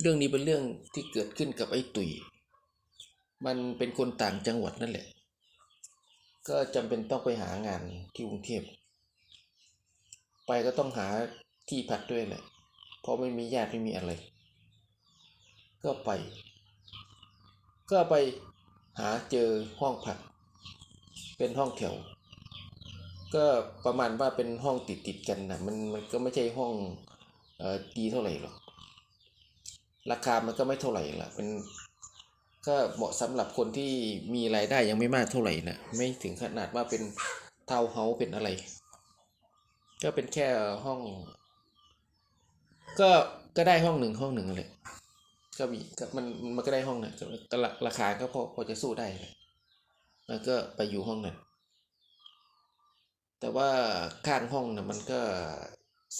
เรื่องนี้เป็นเรื่องที่เกิดขึ้นกับไอ้ตุ๋ยมันเป็นคนต่างจังหวัดนั่นแหละ ก็จำเป็นต้องไปหางานที่กรุงเทพไปก็ต้องหาที่พักด้วยแหละ เพราะไม่มีญาติไม่มีอะไร ก็ไป ก็ไปหาเจอห้องพัก เป็นห้องแถว ก็ประมาณว่าเป็นห้องติดติดกันนะมันมันก็ไม่ใช่ห้องเอ่อดีเท่าไหร่หรอก ราคามันก็ไม่เท่าไหร่ละเป็นก็เหมาะสำหรับคนที่มีรายได้ยังไม่มากเท่าไหร่นะไม่ถึงขนาดว่าเป็นเทาวน์เฮาส์เป็นอะไร ก็เป็นแค่ห้อง ก็ก็ได้ห้องหนึ่งห้องหนึ่งเลยก็มีก็มันมันก็ได้ห้องนะก็ราราคาก็พอพอจะสู้ได้และแล้วก็ไปอยู่ห้องนั้นแต่ว่าข้างห้องนะมันก็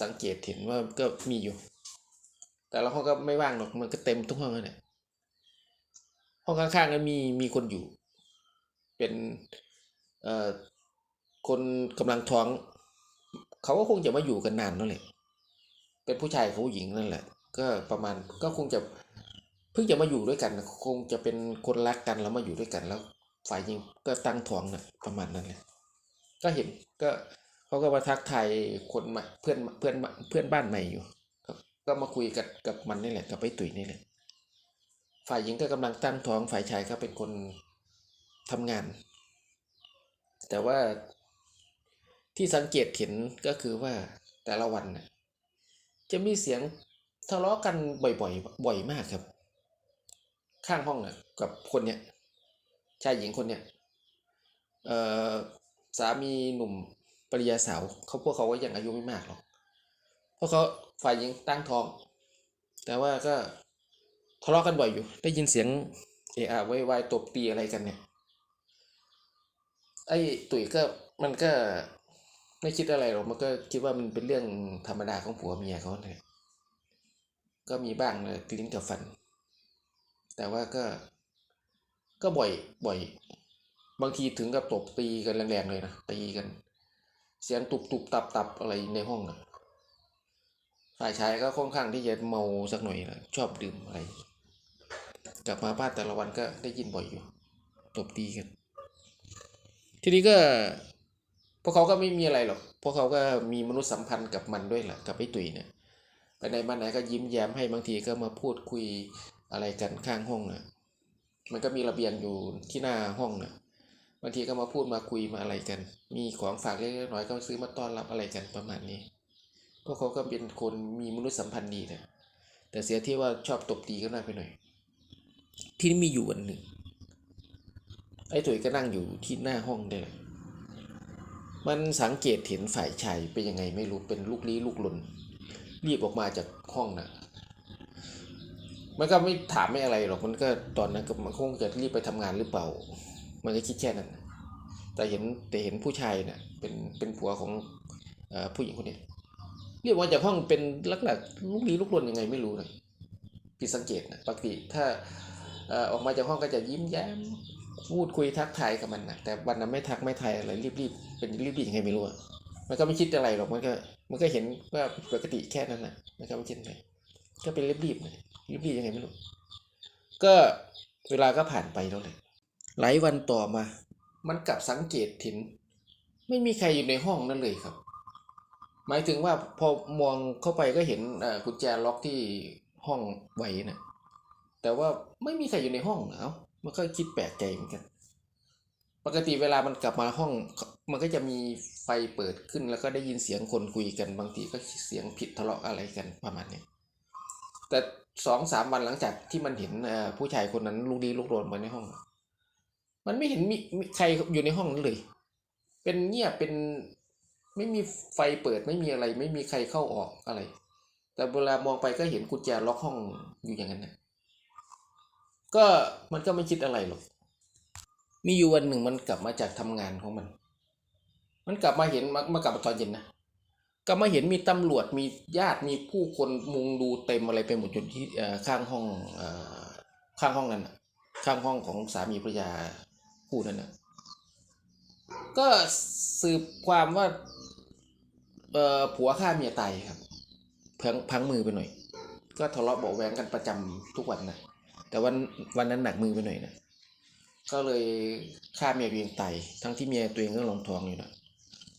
สังเกตเห็นว่าก็มีอยู่ แต่ละห้องก็ไม่ว่างหรอกมันก็เต็มทุกห้องนั่นแหละห้องข้างๆก็มีมีคนอยู่ เป็นเอ่อคนกำลังท้อง เขาก็คงจะมาอยู่กันนานนั่นแหละเป็นผู้ชายกับผู้หญิงนั่นแหละ ก็ประมาณก็คงจะเพิ่งจะมาอยู่ด้วยกัน คงจะเป็นคนรักกันแล้วมาอยู่ด้วยกันแล้ว ฝ่ายหญิงก็ตั้งท้องน่ะประมาณนั้นแหละก็เห็นก็เขาก็มาทักทายคนใหม่เพื่อนเพื่อนเพื่อนบ้านใหม่อยู่ ก็มาคุยกับกับมันนี่แหละกับไอ้ตุ๋ยนี่แหละฝ่ายหญิงก็กำลังตั้งท้องฝ่ายชายก็เป็นคนทำงาน แต่ว่าที่สังเกตเห็นก็คือว่าแต่ละวันน่ะจะมีเสียงทะเลาะกันบ่อยๆ บ่อยมากครับ ข้างห้องน่ะกับคนเนี้ยชายหญิงคนเนี้ยเอ่อสามีหนุ่มปริยาสาวเขาพวกเขาก็ยังอายุไม่มากหรอก เพราะเขาฝ่ายหญิงตั้งท้อง แต่ว่าก็ทะเลาะกันบ่อยอยู่ ได้ยินเสียงเอะอะไวยวายตบตีอะไรกันเนี่ยไอ้ตุ๋ยก็มันก็ไม่คิดอะไรหรอกมันก็คิดว่ามันเป็นเรื่องธรรมดาของผัวเมียเขาเนี่ยก็มีบ้างเลยลิ้นกับฟัน แต่ว่าก็ก็บ่อยบ่อย บางทีถึงกับตบตีกันแรงๆเลยนะตีกัน เสียงตุบตุบตับตับอะไรในห้องนะ ฝ่ายชายก็ค่อนข้างที่จะเมาสักหน่อยนะชอบดื่มอะไร กลับมาบ้านแต่ละวันก็ได้ยินบ่อยอยู่ตบตีกัน ทีนี้ก็พวกเขาก็ไม่มีอะไรหรอกพวกเขาก็มีมนุษยสัมพันธ์กับมันด้วยแหละกับไอ้ตุ๋ยเนี่ยไปไหนมาไหนก็ยิ้มแย้มให้บางทีก็มาพูดคุยอะไรกันข้างห้องนะมันก็มีระเบียงอยู่ที่หน้าห้องนะบางทีก็มาพูดมาคุยมาอะไรกัน มีของฝากเล็กๆน้อยก็ซื้อมาต้อนรับอะไรกันประมาณนี้ กเขาก็เป็นคนมีมนุษยสัมพันธ์ดีนะแต่เสียที่ว่าชอบตบตีก็น่าไปหน่อย ที่นี่มีอยู่วันหนึ่ง ไอ้ตุ๋ยก็นั่งอยู่ที่หน้าห้องได้เลยมันสังเกตเห็นฝ่ายชายเป็นยังไงไม่รู้เป็นลูกลี้ลูกลนรีบออกมาจากห้องนะมันก็ไม่ถามไม่อะไรหรอกมันก็ตอนนั้นก็มันคงจะรีบไปทำงานหรือเปล่า มันก็คิดแค่นั้นแต่เห็นแต่เห็นผู้ชายเนะ่ะเป็นเป็นผัวของอผู้หญิงคนนี้เรียกว่าจากห้องเป็นลักษณะลูกลี้ลูกลนยังไงไม่รู้นะผิดสังเกตนะปกติถ้าออกมาจากห้องก็จะยิ้มแย้มพูดคุยทักทายกับมันนะแต่วันนั้นไม่ทักไม่ทายอะไรรีบๆเป็นรีบๆยังไงไม่รู้อะมันก็ไม่คิดอะไรหรอกมันก็มันก็เห็นว่าปกติแค่นั้นนะมันก็ไม่คิดอะไรก็เป็นรีบๆนะรีบๆยังไงไม่รู้ก็เวลาก็ผ่านไปแล้วเลยหลายวันต่อมา มันกลับสังเกตเห็นไม่มีใครอยู่ในห้องนั่นเลยครับ หมายถึงว่าพอมองเข้าไปก็เห็นกุญแจล็อกที่ห้องไว้นะแต่ว่าไม่มีใครอยู่ในห้องเอามันก็คิดแปลกใจเหมือนกัน ปกติเวลามันกลับมาห้อง มันก็จะมีไฟเปิดขึ้นแล้วก็ได้ยินเสียงคนคุยกันบางทีก็เสียงผิดทะเลาะอะไรกันประมาณนี้ แต่สองสามวันหลังจากที่มันเห็นผู้ชายคนนั้นลุกลี้ลุกโรนมาในห้อง มันไม่เห็นมีมีใครอยู่ในห้องนั้นเลย เป็นเงียบเป็น ไม่มีไฟเปิดไม่มีอะไร ไม่มีใครเข้าออกอะไร แต่เวลามองไปก็เห็นกุญแจล็อกห้องอยู่อย่างนั้นนะก็มันก็ไม่คิดอะไรหรอก มีอยู่วันหนึ่งมันกลับมาจากทำงานของมัน มันกลับมาเห็นมามากลับมาตอนเย็นนะกลับมาเห็นมีตำรวจมีญาติมีผู้คนมุงดูเต็มอะไรไปหมดอยู่ที่อ่อข้างห้องอ่อข้างห้องนั้นข้างห้องของสามีภรรยาคู่นั้นนะก็สืบความว่า เอ่อผัวฆ่าเมียตายครับพังพังมือไปหน่อย ก็ทะเลาะเบาะแวงกันประจำทุกวันนะแต่วันวันนั้นหนักมือไปหน่อยนะก็เลยฆ่าเมียตัวเองตายทั้งที่เมียตัวเองก็ลงทองอยู่นะ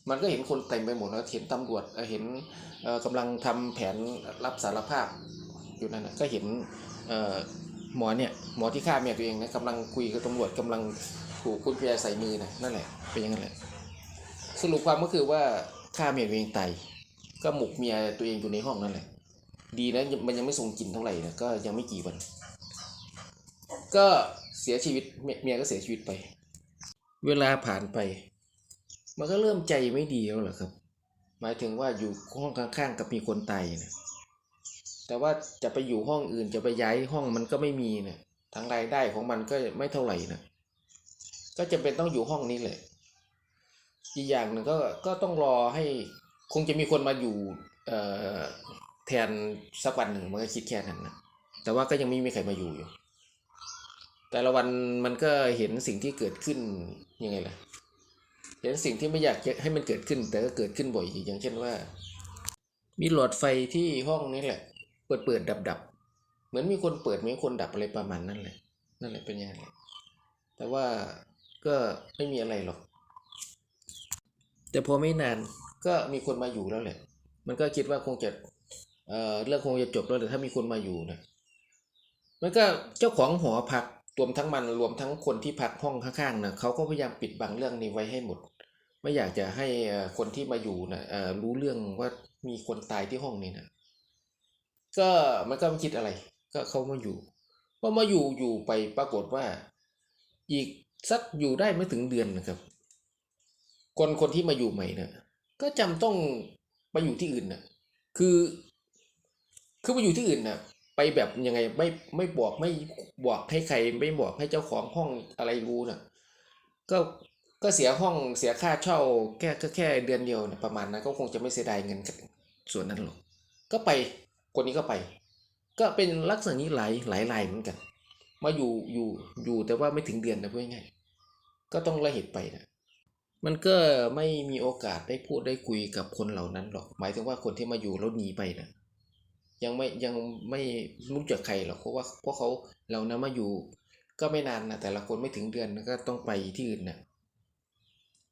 มันก็เห็นคนเต็มไปหมดแล้วเห็นตำรวจเห็นเอ่อกำลังทำแผนรับสารภาพอยู่นั่นนะก็เห็นเออหมอเนี่ยหมอที่ฆ่าเมียตัวเองนะกำลังคุยกับตำรวจกำลังถูกคุณพยาใส่มือนะนั่นแหละเป็นอย่างนั้นแหละสรุปความก็คือว่า ฆ่าเมียตัวเองตายก็หมกเมียตัวเองอยู่ในห้องนั่นแหละ ดีนะมันยังไม่ส่งกลิ่นเท่าไหร่นะก็ยังไม่กี่วัน ก็เสียชีวิตเมียก็เสียชีวิตไป เวลาผ่านไป มันก็เริ่มใจไม่ดีแล้วเหรอครับ หมายถึงว่าอยู่ห้องข้างๆกับมีคนตายนะแต่ว่าจะไปอยู่ห้องอื่นจะไปย้ายห้องมันก็ไม่มีนะทั้งรายได้ของมันก็ไม่เท่าไหร่นะก็จะเป็นต้องอยู่ห้องนี้แหละ อีกอย่างหนึ่งก็ก็ต้องรอให้คงจะมีคนมาอยู่เอ่อแทนสักวันหนึ่งมันก็คิดแค่นั้นนะแต่ว่าก็ยังไม่มีใครมาอยู่อยู่ แต่ละวันมันก็เห็นสิ่งที่เกิดขึ้นยังไงล่ะเห็นสิ่งที่ไม่อยากให้มันเกิดขึ้น แต่ก็เกิดขึ้นบ่อยอีกอย่างเช่นว่า มีหลอดไฟที่ห้องนี้แหละ เปิดเปิดดับดับเหมือนมีคนเปิดมือนคนดับอะไรประมาณนั้นแหละนั่นแหละเป็นอย่างนั้นแหละแต่ว่าก็ไม่มีอะไรหรอก แต่พอไม่นานก็มีคนมาอยู่แล้วแหละ มันก็คิดว่าคงจะเอ่อเรื่องคงจะจบแล้วแต่ถ้ามีคนมาอยู่นะมันก็เจ้าของหอพักรวมทั้งมันรวมทั้งคนที่พักห้องข้างๆนะเขาก็พยายามปิดบังเรื่องนี้ไว้ให้หมด ไม่อยากจะให้คนที่มาอยู่นะรู้เรื่องว่ามีคนตายที่ห้องนี้นะก็มันก็ไม่คิดอะไร ก็เขามาอยู่พอมาอยู่อยู่ไปปรากฏว่า อีกสักอยู่ได้ไม่ถึงเดือนนะครับ คนคนที่มาอยู่ใหม่เนี่ยก็จำต้องไปอยู่ที่อื่นน่ะคือ คือไปอยู่ที่อื่นน่ะไปแบบยังไงไม่ไม่บอกไม่บอกให้ใครไม่บอกให้เจ้าของห้องอะไรรู้น่ะ ก็ก็เสียห้องเสียค่าเช่าแค่แค่เดือนเดียวเนี่ยประมาณนั้นก็คงจะไม่เสียดายเงินส่วนนั้นหรอกก็ไปคนนี้ก็ไป ก็เป็นลักษณะนี้หลายหลายรายเหมือนกัน มาอยู่อยู่อยู่แต่ว่าไม่ถึงเดือนนะเพื่อง่ายก็ต้องละเหตุไปนะ มันก็ไม่มีโอกาสได้พูดได้คุยกับคนเหล่านั้นหรอก หมายถึงว่าคนที่มาอยู่แล้วหนีไปนะยังไม่ยังไม่รู้จักใครหรอกเพราะว่าเพราะเขาเหล่านั้นมาอยู่ ก็ไม่นานนะแต่ละคนไม่ถึงเดือนก็ต้องไปที่อื่นนะ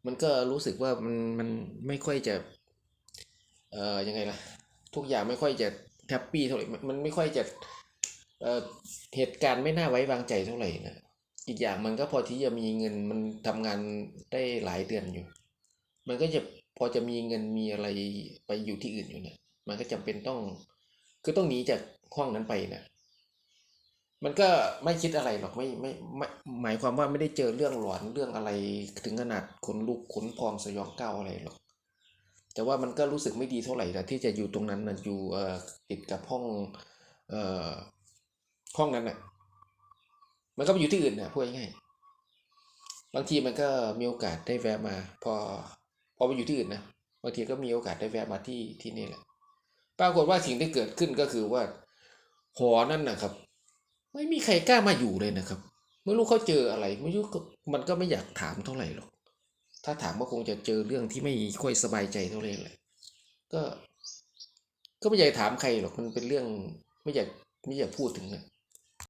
มันก็รู้สึกว่ามันมันไม่ค่อยจะ เอ่อยังไงล่ะ ทุกอย่างไม่ค่อยจะแฮปปี้เท่าไหร่มันไม่ค่อยจะเอ่อเหตุการณ์ไม่น่าไว้วางใจเท่าไหร่นะ อีกอย่างมันก็พอที่จะมีเงินมันทำงานได้หลายเดือนอยู่ มันก็จะพอจะมีเงินมีอะไรไปอยู่ที่อื่นอยู่เนี่ย มันก็จำเป็นต้องคือต้องหนีจากห้องนั้นไปนะมันก็ไม่คิดอะไรหรอกไม่ไม่ไม่หมายความว่าไม่ได้เจอเรื่องหลอนเรื่องอะไรถึงขนาดขนลุกขนพองสยองก้าวอะไรหรอก แต่ว่ามันก็รู้สึกไม่ดีเท่าไหร่นะที่จะอยู่ตรงนั้นนะอยู่เอ่อติดกับห้องเอ่อห้องนั้นน่ะ มันก็ไปอยู่ที่อื่นนะพูดง่ายๆบางทีมันก็มีโอกาสได้แวะมา พอพอไปอยู่ที่อื่นนะบางทีก็มีโอกาสได้แวะมาที่ที่นี่แหละ ปรากฏว่าสิ่งที่เกิดขึ้นก็คือว่าหอนั่นนะครับ ไม่มีใครกล้ามาอยู่เลยนะครับไม่รู้เขาเจออะไร ไม่รู้ก็มันก็ไม่อยากถามเท่าไหร่หรอกถ้าถามก็คงจะเจอเรื่องที่ไม่ค่อยสบายใจเท่าไหร่แหละก็ ก็ไม่อยากถามใครหรอกมันเป็นเรื่องไม่อยากไม่อยากพูดถึงนะ